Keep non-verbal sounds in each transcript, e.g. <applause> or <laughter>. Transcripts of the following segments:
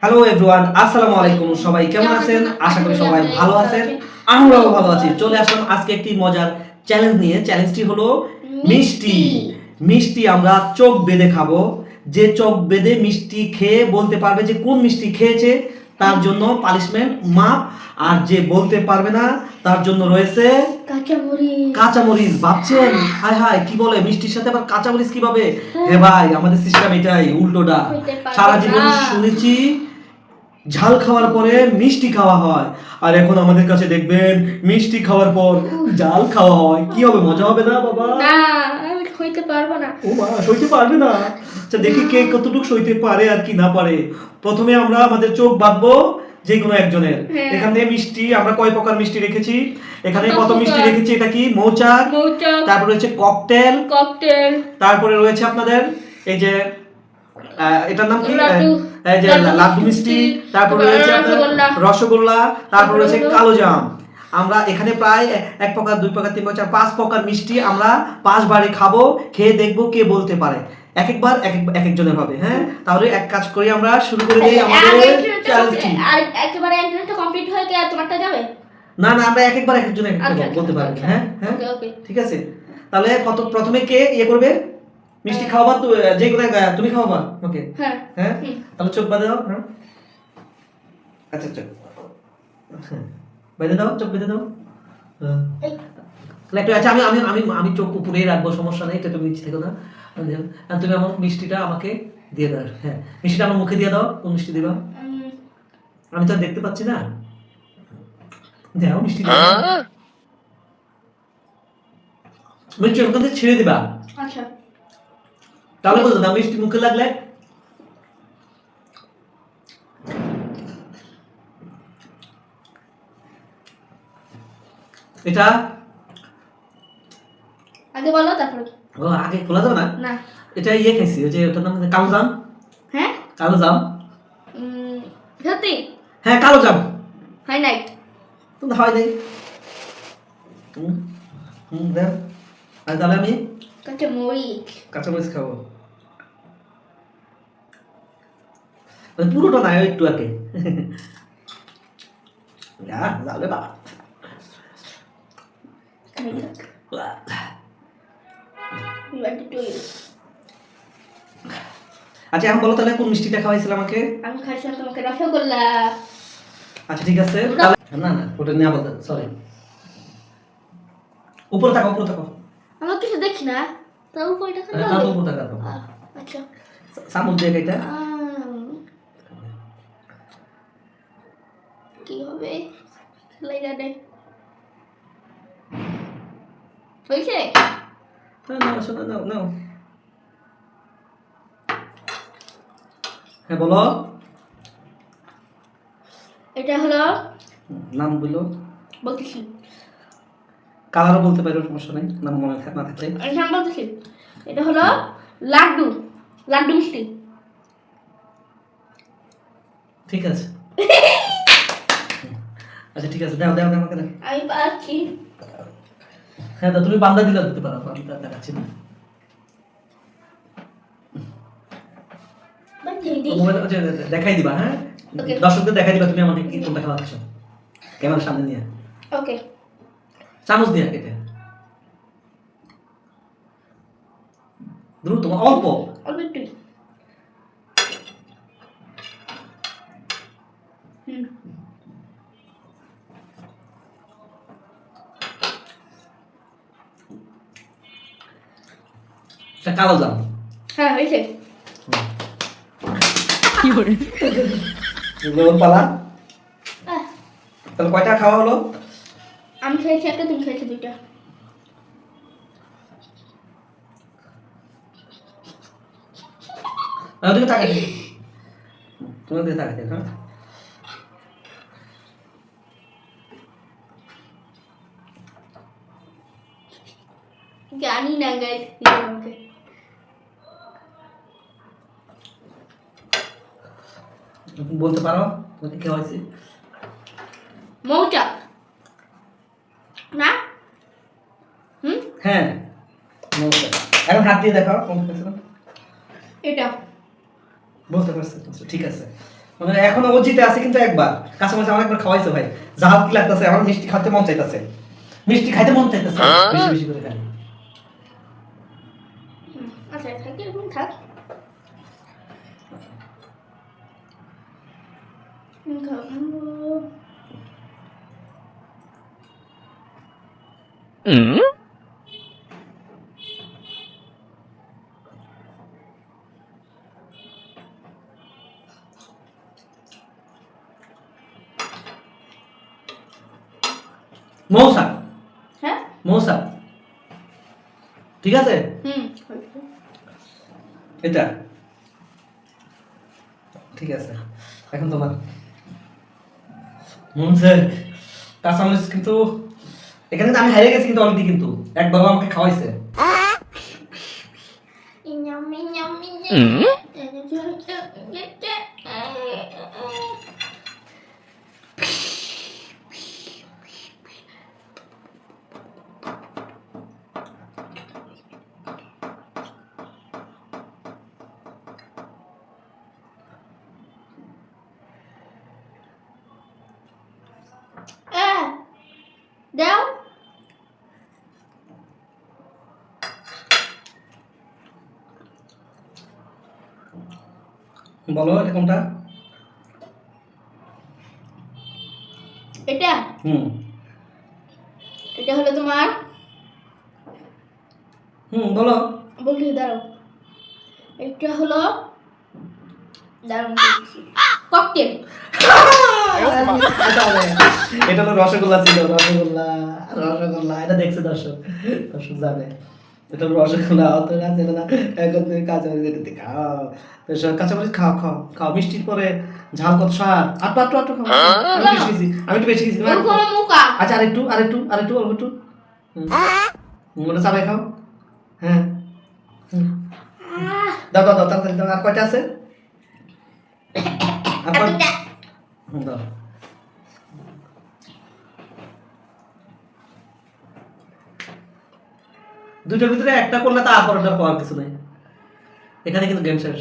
Hello everyone আসসালামু আলাইকুম। সবাই কেমন আছেন? আশা করি সবাই ভালো আছেন। আমরাও ভালো আছি। চলে আসলাম আজকে একটি মজার চ্যালেঞ্জ নিয়ে। চ্যালেঞ্জটি হলো মিষ্টি। মিষ্টি আমরা চোখ বেঁধে খাব। যে চোখ বেঁধে মিষ্টি খেয়ে বলতে পারবে যে কোন মিষ্টি খেয়েছে তার জন্য পানিশমেন্ট মাপ আর যে বলতে পারবে না তার জন্য রয়েছে কাঁচামরিচ। ভাবছেন? হায় হায় কি বলে মিষ্টির সাথে আবার কাঁচামরিচ কীভাবে? হে ভাই আমাদের সিস্টেম এটাই উল্টোটা। সারা জীবন শুনেছি ঝাল খাওয়ার পরে মিষ্টি খাওয়া হয়। আর এখন আমাদের কাছে দেখবেন মিষ্টি খাওয়ার পর ঝাল খাওয়া হয়। কি হবে মজা হবে না বাবা? হইতে পারব না। ও মা সইতে পারবে না। আচ্ছা দেখি কে কতটুকু সইতে পারে আর কি না পারে। প্রথমে আমরা আমাদের চোখ বাঁধবো যে কোনো একজনের। হ্যাঁ। এখান মিষ্টি আমরা কয় প্রকার মিষ্টি রেখেছি? এখানে কত মিষ্টি রেখেছি এটা কি? মৌচাক মৌচাক। তারপরে রয়েছে ককটেল। ককটেল। তারপরে রয়েছে আপনাদের এই যে এটার নাম কি। এই যে লাড্ডু মিষ্টি তারপরে রয়েছে রসগোল্লা। তারপরে রয়েছে কালো জাম। আমরা এখানে প্রায় এক প্রকার দুই প্রকার তিন প্রকার পাঁচ প্রকার মিষ্টি আমরা পাঁচ বারে খাব খেয়ে দেখব কে বলতে পারে। এক একবার এক এক এক একজনের হবে হ্যাঁ? তাহলে এক কাজ করি আমরা শুরু করে দিই আমাদের চ্যালেঞ্জটি আর একেবারে একজনটা কমপ্লিট হয়ে গেলে তোমারটা যাবে? না না আমরা এক একবার এক একজনের এক আচ্ছা, বলতে আচ্ছা। হ্যাঁ? হ্যাঁ? ওকে ঠিক আছে? তাহলে কত প্রথমে কে ইয়ে করবে? মিষ্টি খাওয়াবা তো যে এক- তুমি খাওয়াবা ওকে হ্যাঁ হ্যাঁ? তাহলে চোখ বাঁধে দাও হ্যাঁ? আচ্ছা চোখ। হ্যাঁ। বেঁধে দাও চোখ বেঁধে দাও। হ্যাঁ। একটু আচ্ছা আমি আমি আমি আমি চোখ উপরেই রাখব সমস্যা নেই এটা তুমি নিচে থেকো না তুমি আমার মিষ্টিটা আমাকে দিয়ে দাও হ্যাঁ। মিষ্টিটা আমার মুখে দিয়ে দাও কোন মিষ্টি দিবা? আমি তো আর দেখতে পাচ্ছি না। দাও মিষ্টি দাও। মিষ্টি ওখান থেকে ছেড়ে দিবা। আচ্ছা। তাহলে বলতো না মিষ্টি মুখে লাগলে এটা? আগে বলো তারপর ও আগে খোলা যাবে না? না। এটা ইয়ে খাইছি ওই যে ওটার নাম কালো জাম। হ্যাঁ? কালো জাম। সত্যি? হ্যাঁ কালো জাম। হয় নাই? কিন্তু হয় নাই। হুম হুম দেখ। আর তাহলে আমি কাঁচামরিচ। কাঁচামরিচ খাব। মানে পুরোটা নাই একটু আগে। <laughs> আর যাবে বাবা। আচ্ছা এখন বলো তাহলে কোন মিষ্টিটা খাওয়াইছিল আমাকে? আমি খাইছিলাম তোমাকে রসগোল্লা। আচ্ছা ঠিক আছে। না। না ওটা নিয়ে বলতে সরি উপরে থাকো উপরে থাকো। আমার কিছু দেখি না। হ্যাঁ, খালি তারপর হবে। উপরে থাকো আচ্ছা। চামচ দিয়ে এটা। কি হবে? লাইগা দে। হয়েছে না না শোনো নাও নাও হ্যাঁ বলো। এটা হলো নাম বলো। বলতেছি। কালারও বলতে পারো সমস্যা নেই। নাম মনে থাক না থাকলে। নাম বলতেছি। এটা হলো লাড্ডু লাড্ডু মিষ্টি। ঠিক আছে। <laughs> আচ্ছা ঠিক আছে। দাও দাও দাও আমাকে দাও। আমি পাচ্ছি। হ্যাঁ দাও তুমি বান্দা দিলে দিতে পারো আমি তার দেখাচ্ছি না। আচ্ছা, দেখাই দিবা হ্যাঁ. দর্শকদের দেখাই দিবা তুমি আমাকে কি কোনটা খাওয়াচ্ছ? ক্যামেরার সামনে নিয়ে। ওকে চামচ দিয়ে কেটে। দ্রুত অল্প। অল্প একটু। হুম। এটা কালো জাম। হ্যাঁ হয়েছে এগুলো ওর পালা। আহ, তাহলে কয়টা খাওয়া হলো? আমি খেয়েছি একটা তুমি খেয়েছো দুইটা। তাকাই তোমার দিকে তাকাই হ্যাঁ জানি না গাইস আমাকে বলতে পারো? তোমাকে কে হয়েছে? মৌচাক। না? হুম? হ্যাঁ নমস্কার এখন হাত দিয়ে দেখাও কোন খেয়েছিল এটা। বলতে পারছে আচ্ছা, ঠিক আছে। মানে এখনও ও জিতে আছে কিন্তু একবার। কাছাকাছি আমার একবার খাওয়াইছে ভাই। জাহাজ কি লাগতেছে? আমার মিষ্টি খাইতে মন চাইতেছে। মিষ্টি খাইতে মন চাইতেছে। বেশি বেশি করে খাই মৌসা। হ্যাঁ? মৌসা। ঠিক আছে? হুম। এটা। ঠিক আছে। এখন তোমার। মনসে কাঁচামরিচ কিন্তু এখানে তো আমি হারিয়ে গেছি কিন্তু অলরেডি কিন্তু। একবারও আমাকে খাওয়াইছে। Yummy, বলো এটা কোনটা? এটা? হুম। এটা হলো তোমার? হুম বলো। বলছি দাঁড়াও। এটা হলো দাঁড়াও ককটেল। এটা হলো রসগোল্লা ছিল রসগোল্লা রসগোল্লা এটা দেখছে দর্শক। দর্শক জানে। এটা রসগোল্লা অত কাছে না এখন তুমি কাঁচামরিচ এটা দিয়ে খাও। কাঁচামরিচ খাও খাও খাও। মিষ্টির পরে ঝাল কত স্বাদ? আটটু আটটু আটটু খাও আমি বেশি খেয়েছি আমি একটু বেশি খেয়েছি আচ্ছা আরেকটু আরেকটু আরেকটু অল্প একটু। ওটা চাবাই খাও। হ্যাঁ। দাও দাও দাও তাড়াতাড়ি দাও আর কয়টা আছে? আর কয়- একটা হুম, দাও। দুটোর ভিতরে একটা করলে তো আর পরেরটা পাওয়ার কিছু নেই। এখানে কিন্তু গেম শেষ।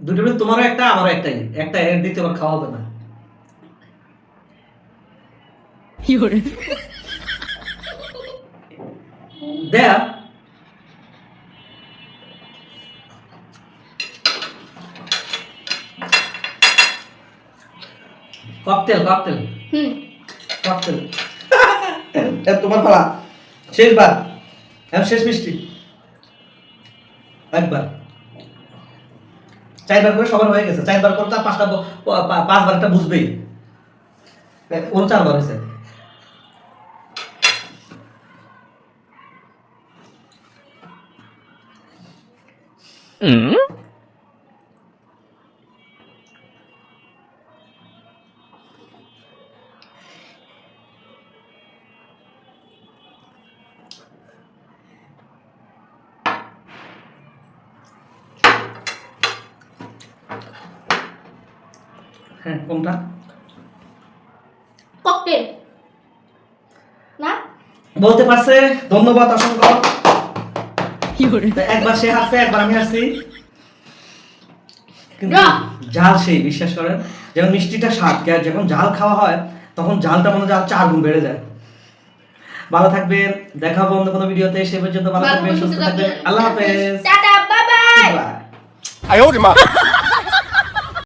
দুটোর ভিতরে তোমারও একটা আমারও একটাই। একটা এর দ্বিতীয়বার খাওয়া হবে না। দেয়া ককটেল ককটেল। হুম। ককটেল। <laughs> তোমার পালা। শেষবার। এখন শেষ মিষ্টি। একবার। চারবার করে সবার হয়ে গেছে। চারবার করে তার পাঁচটা ব- প- পা- পাঁচবার একটা বুঝবেই। ওর চারবার হয়েছে। হ্যাঁ কোনটা? ককটেল। না? বলতে পারছে ধন্যবাদ অসংখ্য। একবার সে হাসছে একবার আমি হাসছি। কিন্তু জাল সেই বিশ্বাস করেন যেমন মিষ্টিটা স্বাদ যখন জাল খাওয়া হয় তখন জালটা মনে হয় চার গুণ বেড়ে যায়। ভালো থাকবে দেখা হবে অন্য কোনো ভিডিওতে সে পর্যন্ত ভালো থাকবে সুস্থ থাকবে আল্লাহ হাফেজ। Tata bye bye. মা।